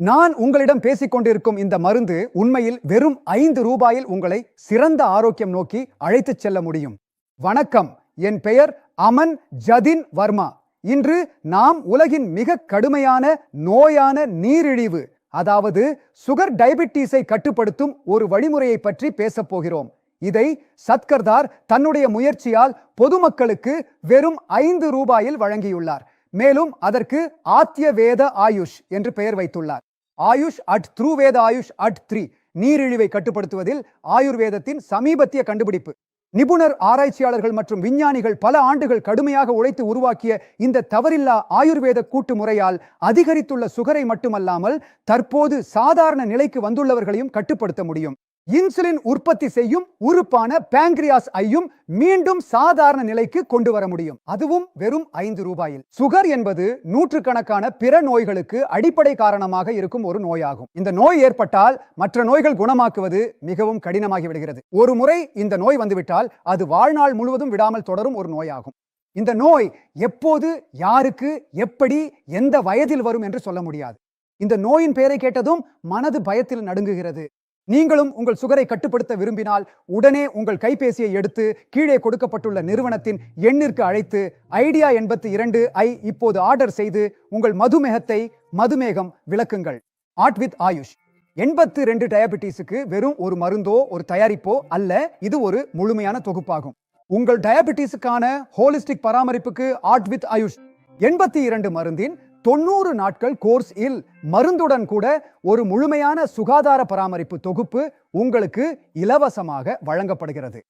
நான் உங்களிடம் பேசிக் கொண்டிருக்கும் இந்த மருந்து உண்மையில் வெறும் ஐந்து ரூபாயில் உங்களை சிறந்த ஆரோக்கியம் நோக்கி அழைத்துச் செல்ல முடியும். வணக்கம். என் பெயர் அமன் ஜதின் வர்மா. இன்று நாம் உலகின் மிக கடுமையான நோயான நீரிழிவு அதாவது சுகர் டயபிட்டிஸை கட்டுப்படுத்தும் ஒரு வழிமுறையை பற்றி பேசப் போகிறோம். இதை சத்கர்தார் தன்னுடைய முயற்சியால் பொதுமக்களுக்கு வெறும் ஐந்து ரூபாயில் வழங்கியுள்ளார். மேலும் அதற்கு ஆத்திய வேத ஆயுஷ் என்று பெயர் வைத்துள்ளார். ஆயுஷ் அட் த்ரூ வேத ஆயுஷ் அட் த்ரீ. நீரிழிவை கட்டுப்படுத்துவதில் ஆயுர்வேதத்தின் சமீபத்திய கண்டுபிடிப்பு. நிபுணர் ஆராய்ச்சியாளர்கள் மற்றும் விஞ்ஞானிகள் பல ஆண்டுகள் கடுமையாக உழைத்து உருவாக்கிய இந்த தவறில்லா ஆயுர்வேத கூட்டு முறையால் அதிகரித்துள்ள சுகரை மட்டுமல்லாமல் தற்போது சாதாரண நிலைக்கு வந்துள்ளவர்களையும் கட்டுப்படுத்த முடியும். இன்சுலின் உற்பத்தி செய்யும் உறுப்பான பேங்கிரியாஸ் ஐயும் மீண்டும் சாதாரண நிலைக்கு கொண்டு வர முடியும். அதுவும் வெறும் ஐந்து ரூபாயில். சுகர் என்பது நூற்றுக்கணக்கான பிற நோய்களுக்கு அடிப்படை காரணமாக இருக்கும் ஒரு நோயாகும். இந்த நோய் ஏற்பட்டால் மற்ற நோய்கள் குணமாக்குவது மிகவும் கடினமாகி விடுகிறது ஒரு முறை இந்த நோய் வந்துவிட்டால் அது வாழ்நாள் முழுவதும் விடாமல் தொடரும் ஒரு நோயாகும். இந்த நோய் எப்போது யாருக்கு எப்படி எந்த வயதில் வரும் என்று சொல்ல முடியாது. இந்த நோயின் பெயரை கேட்டதும் மனது பயத்தில் நடுங்குகிறது. நீங்களும் உங்கள் சுகரை கட்டுப்படுத்த விரும்பினால் உடனே உங்கள் கைபேசியை எடுத்து கீழே கொடுக்கப்பட்டுள்ள நிறுவனத்தின் எண்ணிற்கு அழைத்து ஐடியா எண்பத்தி இரண்டு ஐ இப்போது ஆர்டர் செய்து உங்கள் மதுமேகத்தை மதுமேகம் விளக்குங்கள். ஆட் வித் ஆயுஷ் எண்பத்து ரெண்டு டயபிட்டிஸுக்கு வெறும் ஒரு மருந்தோ ஒரு தயாரிப்போ அல்ல இது ஒரு முழுமையான தொகுப்பாகும். உங்கள் டயபிட்டிஸுக்கான ஹோலிஸ்டிக் பராமரிப்புக்கு ஆட் வித் ஆயுஷ் எண்பத்தி இரண்டு மருந்தின் தொண்ணூறு நாட்கள் கோர்ஸ் இல் மருந்துடன் கூட ஒரு முழுமையான சுகாதார பராமரிப்பு தொகுப்பு உங்களுக்கு இலவசமாக வழங்கப்படுகிறது.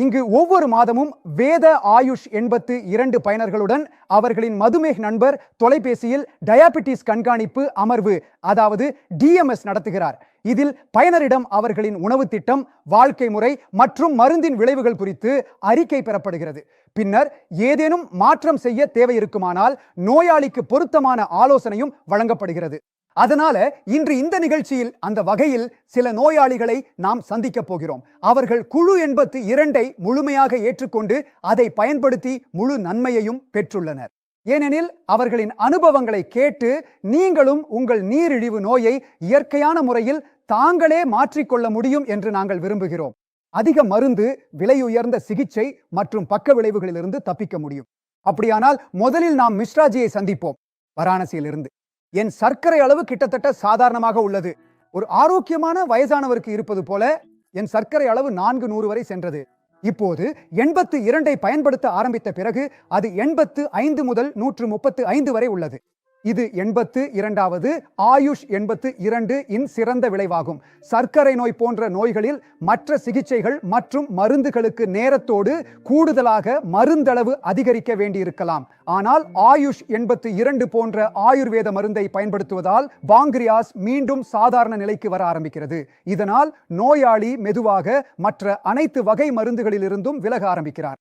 இங்கு ஒவ்வொரு மாதமும் வேத ஆயுஷ் எண்பத்து இரண்டு பயனர்களுடன் அவர்களின் மதுமேக நண்பர் தொலைபேசியில் டயாபிட்டிஸ் கண்காணிப்பு அமர்வு அதாவது டிஎம்எஸ் நடத்துகிறார். இதில் பயனரிடம் அவர்களின் உணவு திட்டம் வாழ்க்கை முறை மற்றும் மருந்தின் விளைவுகள் குறித்து அறிக்கை பெறப்படுகிறது. பின்னர் ஏதேனும் மாற்றம் செய்ய தேவை இருக்குமானால் நோயாளிக்கு பொருத்தமான ஆலோசனையும் வழங்கப்படுகிறது. அதனால இன்று இந்த நிகழ்ச்சியில் அந்த வகையில் சில நோயாளிகளை நாம் சந்திக்க போகிறோம். அவர்கள் குழு எண்பத்து இரண்டை முழுமையாக ஏற்றுக்கொண்டு அதை பயன்படுத்தி முழு நன்மையையும் பெற்றுள்ளனர். ஏனெனில் அவர்களின் அனுபவங்களை கேட்டு நீங்களும் உங்கள் நீரிழிவு நோயை இயற்கையான முறையில் தாங்களே மாற்றிக்கொள்ள முடியும் என்று நாங்கள் விரும்புகிறோம். அதிக மருந்து விலையுயர்ந்த சிகிச்சை மற்றும் பக்க விளைவுகளிலிருந்து தப்பிக்க முடியும். அப்படியானால் முதலில் நாம் மிஸ்ராஜியை சந்திப்போம். வாராணசியிலிருந்து. என் சர்க்கரை அளவு கிட்டத்தட்ட சாதாரணமாக உள்ளது. ஒரு ஆரோக்கியமான வயதானவருக்கு இருப்பது போல என் சர்க்கரை அளவு நான்கு நூறு வரை சென்றது. இப்போது எண்பத்து இரண்டை பயன்படுத்த ஆரம்பித்த பிறகு அது எண்பத்து ஐந்து முதல் நூற்று முப்பத்து ஐந்து வரை உள்ளது. இது எண்பத்து இரண்டாவது ஆயுஷ் எண்பத்து இரண்டு இன் சிறந்த விளைவாகும். சர்க்கரை நோய் போன்ற நோய்களில் மற்ற சிகிச்சைகள் மற்றும் மருந்துகளுக்கு நேரத்தோடு கூடுதலாக மருந்தளவு அதிகரிக்க வேண்டியிருக்கலாம். ஆனால் ஆயுஷ் எண்பத்து இரண்டு போன்ற ஆயுர்வேத மருந்தை பயன்படுத்துவதால் பாங்கிரியாஸ் மீண்டும் சாதாரண நிலைக்கு வர ஆரம்பிக்கிறது. இதனால் நோயாளி மெதுவாக மற்ற அனைத்து வகை மருந்துகளிலிருந்தும் விலக ஆரம்பிக்கிறார்.